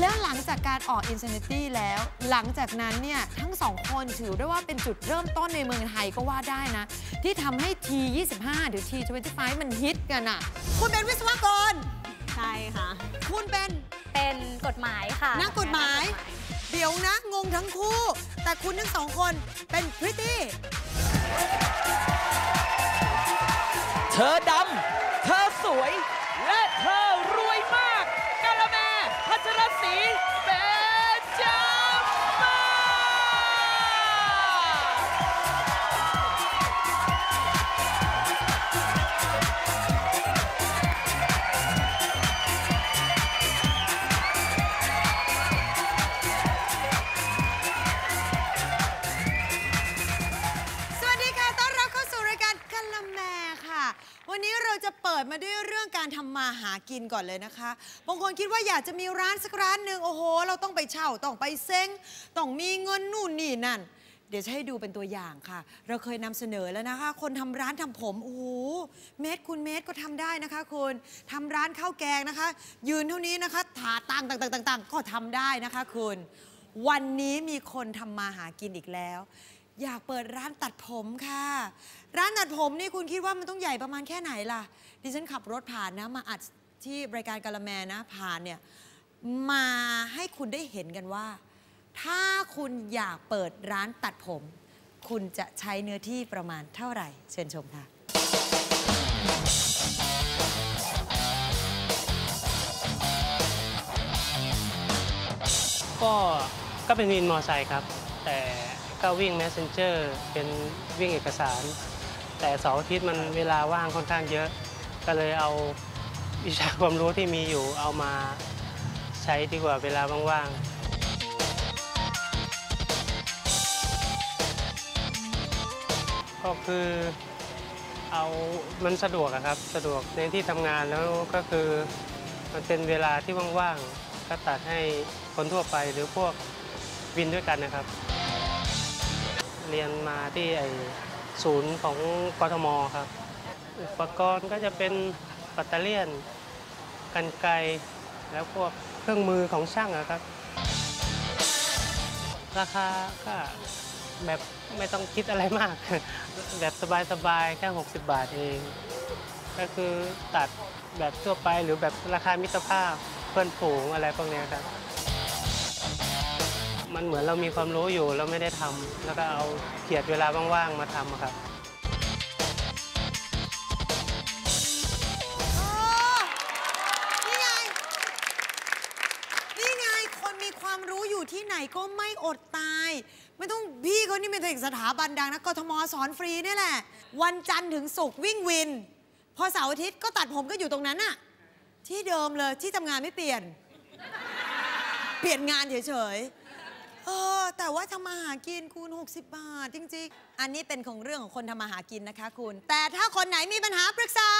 แล้วหลังจากการออก Insanity แล้ว หลังจากนั้นเนี่ยทั้งสองคนถือได้ว่าเป็นจุดเริ่มต้นในเมืองไทยก็ว่าได้นะ ที่ทำให้ T25 หรือ T25 มันฮิตกันอะคุณเป็นวิศวกร ใช่ค่ะ คุณเป็นเป็นกฎหมายค่ะนักกฎหมาย เดี๋ยวนะ งงทั้งคู่ แต่คุณทั้งสองคนเป็นพริตตี้ เธอดำ เธอสวย รายกาแมค่ะ วันนี้เราจะเปิดมาด้วยเรื่องการทำมาหากินก่อนเลยนะคะ บางคนคิดว่าอยากจะมีร้านสักร้านหนึ่งโอ้โห เราต้องไปเช่าต้องไปเซ้งต้องมีเงินนู่นนี่นั่น เดี๋ยวจะให้ดูเป็นตัวอย่างค่ะ เราเคยนำเสนอแล้วนะคะ คนทำร้านทำผมโอ้โหเมตรคุณเมตรก็ทำได้นะคะคุณทำร้านข้าวแกงนะคะ ยืนเท่านี้นะคะถาตังต่างๆต่างๆก็ทำได้นะคะคุณ วันนี้มีคนทำมาหากินอีกแล้ว อยากเปิดร้านตัดผมค่ะ ร้านตัดผมนี่คุณคิดว่ามันต้องใหญ่ประมาณแค่ไหนล่ะ ดิฉันขับรถผ่านนะ มาอัดที่รายการกาละแมนะ ผ่านเนี่ยมาให้คุณได้เห็นกันว่า ถ้าคุณอยากเปิดร้านตัดผม คุณจะใช้เนื้อที่ประมาณเท่าไหร่ เชิญชมค่ะก็ก็เป็นวินมอไซค์ครับ แต่ ก็วิ่ง messenger เป็นวิ่งเอกสาร แต่เสาร์อาทิตย์มันเวลาว่างค่อนข้างเยอะ ก็เลยเอาวิชาความรู้ที่มีอยู่เอามาใช้ดีกว่าเวลาว่างๆก็คือเอามันสะดวกอะครับสะดวกในที่ทำงานแล้วก็คือมันเป็นเวลาที่ว่างๆก็ตัดให้คนทั่วไปหรือพวกวินด้วยกันนะครับ เรียนมาที่ไอศูนย์ของกทมครับ อุปกรณ์ก็จะเป็นปัตเตอเลียน กันไกรแล้วพวกเครื่องมือของช่างอะครับ ราคาก็แบบไม่ต้องคิดอะไรมาก แบบสบายๆ แค่ 60 บาทเอง ก็คือตัดแบบทั่วไปหรือแบบราคามิตรภาพเพื่อนฝูงอะไรพวกนี้ครับ มันเหมือนเรามีความรู้อยู่เราไม่ได้ทำแล้วก็เอาเกียรเวลาว่างๆมาทำครับนี่ไงนี่ไงคนมีความรู้อยู่ที่ไหนก็ไม่อดตาย ไม่ต้องพี่เขานี่เป็นถึงสถาบันดังนะกทมสอนฟรีนี่แหละ วันจันทร์ถึงศุกร์วิ่งวิน พอเสาร์อาทิตย์ก็ตัดผมก็อยู่ตรงนั้นอะที่เดิมเลยที่ทำงานไม่เปลี่ยน เปลี่ยนงานเฉยๆ เออ แต่ว่าทำมาหากินคุณ 60 บาท จริง ๆ อันนี้เป็นของเรื่องของคนทำมาหากินนะคะคุณ แต่ถ้าคนไหนมีปัญหาปรึกษา